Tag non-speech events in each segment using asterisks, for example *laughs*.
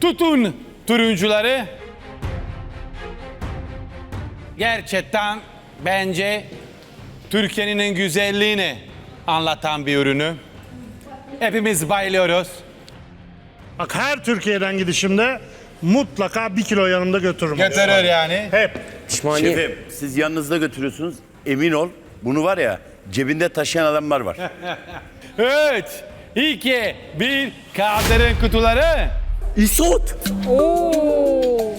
Tutun turuncuları. Gerçekten bence Türkiye'nin güzelliğini anlatan bir ürünü. Hepimiz bayılıyoruz. Bak her Türkiye'den gidişimde mutlaka bir kilo yanımda götürürüm. Götürür yani. Hep. Pişmani. Şefim siz yanınızda götürüyorsunuz. Emin ol bunu var ya cebinde taşıyan adamlar var. 3, 2, 1 kaldırın kutuları. Isot. Oo.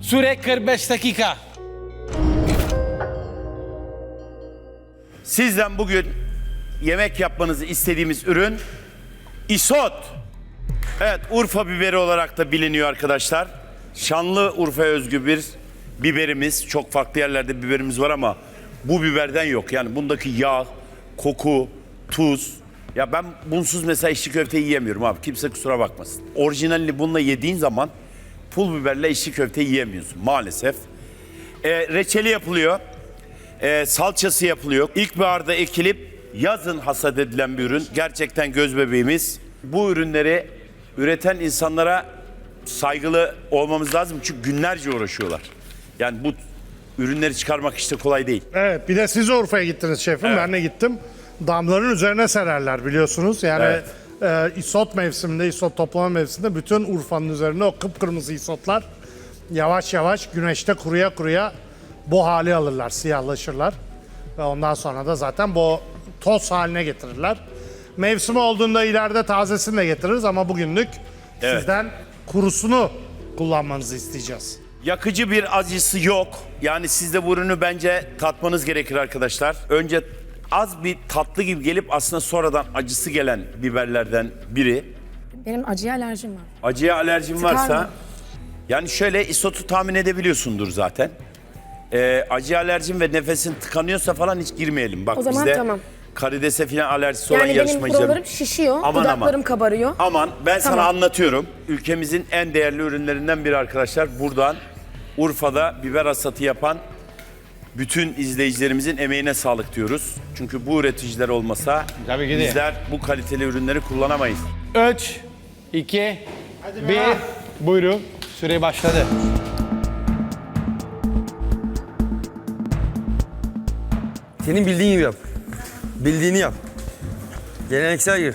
Süre 45 dakika. Sizden bugün yemek yapmanızı istediğimiz ürün isot. Evet Urfa biberi olarak da biliniyor arkadaşlar. Şanlı Urfa'ya özgü bir biberimiz. Çok farklı yerlerde biberimiz var ama bu biberden yok. Yani bundaki yağ, koku, tuz. Ya ben bunsuz mesela içli köfte yiyemiyorum abi. Kimse kusura bakmasın. Orijinalini bununla yediğin zaman pul biberle içli köfte yiyemiyorsun maalesef. E, reçeli yapılıyor. E, salçası yapılıyor. İlkbaharda ekilip yazın hasat edilen bir ürün. Gerçekten göz bebeğimiz. Bu ürünleri üreten insanlara saygılı olmamız lazım. Çünkü günlerce uğraşıyorlar. Yani bu ürünleri çıkarmak işte kolay değil. Evet bir de siz Urfa'ya gittiniz şefim. Evet. Ben de gittim. Damların üzerine sererler biliyorsunuz. Yani Evet. e, isot mevsiminde, isot toplama mevsiminde bütün Urfa'nın üzerine o kıpkırmızı isotlar yavaş yavaş güneşte kuruya kuruya bu hali alırlar, siyahlaşırlar. Ve ondan sonra da zaten bu toz haline getirirler. Mevsimi olduğunda ileride tazesini de getiririz ama bugünlük Evet. sizden kurusunu kullanmanızı isteyeceğiz. Yakıcı bir acısı yok. Yani siz de bu ürünü bence tatmanız gerekir arkadaşlar. Önce az bir tatlı gibi gelip aslında sonradan acısı gelen biberlerden biri. Benim acıya alerjim var. Acıya alerjin Sıkar varsa mı? yani şöyle isotu tahmin edebiliyorsundur zaten. Ee, acı alerjin ve nefesin tıkanıyorsa falan hiç girmeyelim. Bak O zaman bizde tamam. karidese falan alerjisi olan Yani benim yarışmacılarım. buralarım şişiyor, Aman, dudaklarım aman. kabarıyor. Aman ben sana Tamam. anlatıyorum. Ülkemizin en değerli ürünlerinden biri arkadaşlar. Buradan Urfa'da biber hasatı yapan bütün izleyicilerimizin emeğine sağlık diyoruz. Çünkü bu üreticiler olmasa Tabii ki de. bizler bu kaliteli ürünleri kullanamayız. 3, 2, 1. Buyurun. Süre başladı. Senin bildiğin gibi yap. Bildiğini yap. Geleneksel gir.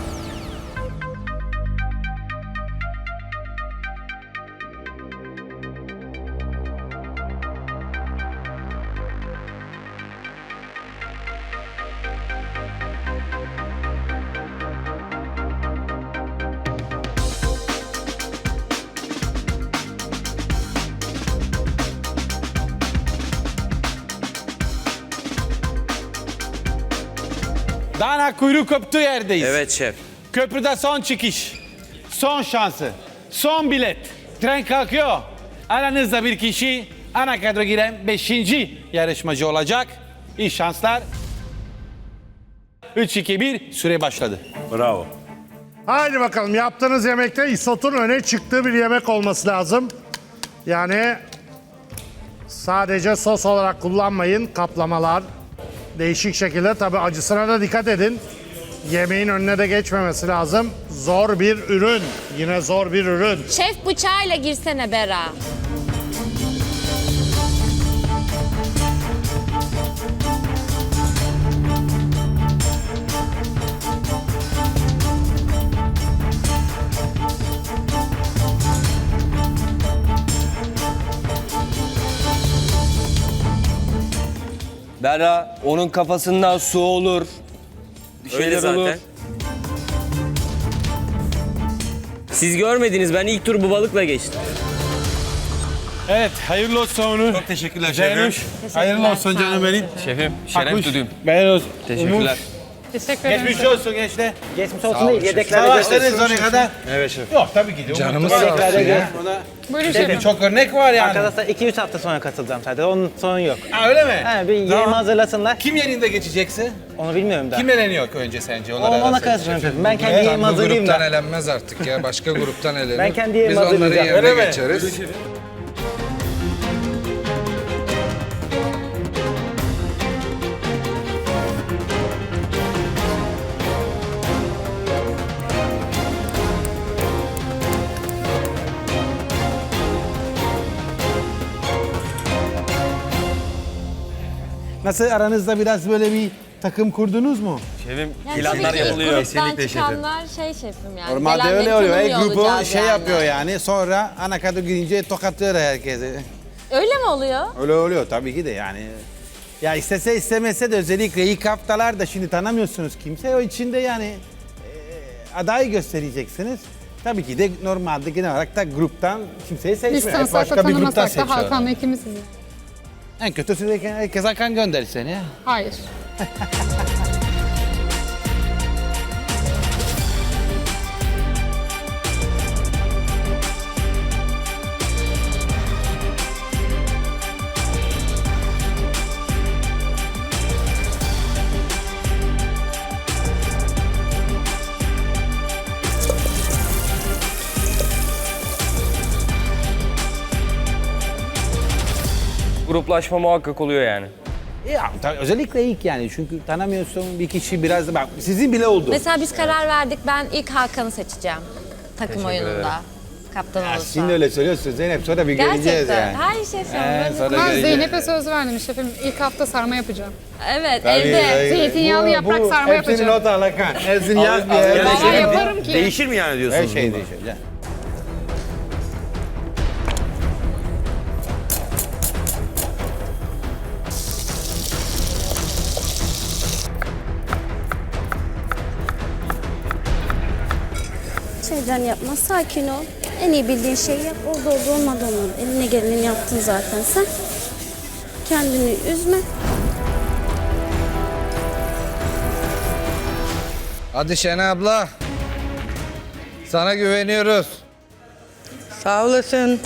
Dana kuyruk koptuğu yerdeyiz. Evet şef. Köprüde son çıkış. Son şansı. Son bilet. Tren kalkıyor. Aranızda bir kişi ana kadro giren 5. yarışmacı olacak. İyi şanslar. 3, 2, 1 süre başladı. Bravo. Haydi bakalım yaptığınız yemekte isotun öne çıktığı bir yemek olması lazım. Yani sadece sos olarak kullanmayın kaplamalar. Değişik şekilde tabi acısına da dikkat edin. Yemeğin önüne de geçmemesi lazım. Zor bir ürün. Yine zor bir ürün. Şef bıçağıyla girsene Bera. Berra onun kafasından su olur. Bir Öyle şeyler zaten. olur. Siz görmediniz ben ilk tur bu balıkla geçtim. Evet, hayırlı olsun onu. Çok teşekkürler Zeynuş, hayırlı olsun canım benim. Şefim şeref Akmış, duydum. hayırlı olsun. Teşekkürler. Teşekkür ederim. Geçmiş olsun gençler. Geçmiş olsun değil, yedeklerde Savaştınız oraya kadar. Evet şef. Yok tabii ki de. Canımız olsun ya. Buyurun şefim. Çok örnek var yani. Arkadaşlar 2-3 hafta sonra katılacağım zaten. Onun sorun yok. Ha, öyle mi? He, bir Tamam. yerimi hazırlasınlar. Kim yerinde geçeceksin? Onu bilmiyorum daha. Kim eleniyor önce sence? Onlar Ona, ona arasında? karışmıyorum şefim. Ben kendi yerimi Bu hazırlayayım gruptan da. elenmez artık ya. Başka gruptan *laughs* elenir. Ben kendi yerimi Biz onların hazırlayacağım. yerine Öyle mi? geçeriz. Nasıl aranızda biraz böyle bir takım kurdunuz mu? Şefim Yani planlar tabii ki yapılıyor. gruptan Kesinlikle şefim. çıkanlar şey şefim yani. Normalde gelenleri öyle oluyor. Her tanımıyor grubu olacağız şey yani. yapıyor yani. Sonra ana kadro girince tokatlıyor herkese. Öyle mi oluyor? Öyle oluyor tabii ki de yani. Ya istese istemese de özellikle ilk haftalarda şimdi tanımıyorsunuz kimse. O içinde yani e, aday göstereceksiniz. Tabii ki de normalde genel olarak da gruptan kimseyi Biz seçmiyor. Hep tanısak da Başka bir gruptan tanımasak da. Hakan'la ikimiz sizi. En kötüsü de herkes Hakan göndersin ya. Hayır. *laughs* Gruplaşma muhakkak oluyor yani. Ya tabii özellikle ilk yani çünkü tanımıyorsun bir kişi biraz da bak sizin bile oldu. Mesela biz karar verdik. Ben ilk Hakan'ı seçeceğim. Takım oyununda. Kaptan Ya olursa. şimdi öyle söylüyorsun Zeynep sonra bir göreceğiz Gerçekten. yani. Hayır şefim. Ee, sonra Ben göreceğiz. Zeynep'e söz verdim şefim. İlk hafta sarma yapacağım. Evet Tabii, evde. tabii. Zeytinyağlı Bu- yaprak bu sarma hepsini yapacağım. not al Hakan. Hepsini yaz bir yere. Vallahi yaparım ki. Değişir mi yani diyorsunuz? Her şey bunda? Şeyden yapma, sakin ol. En iyi bildiğin şeyi yap. Oldu oldu olmadı olmadı. Eline geleni yaptın zaten sen. Kendini üzme. Hadi Şene abla. Sana güveniyoruz. Sağ olasın.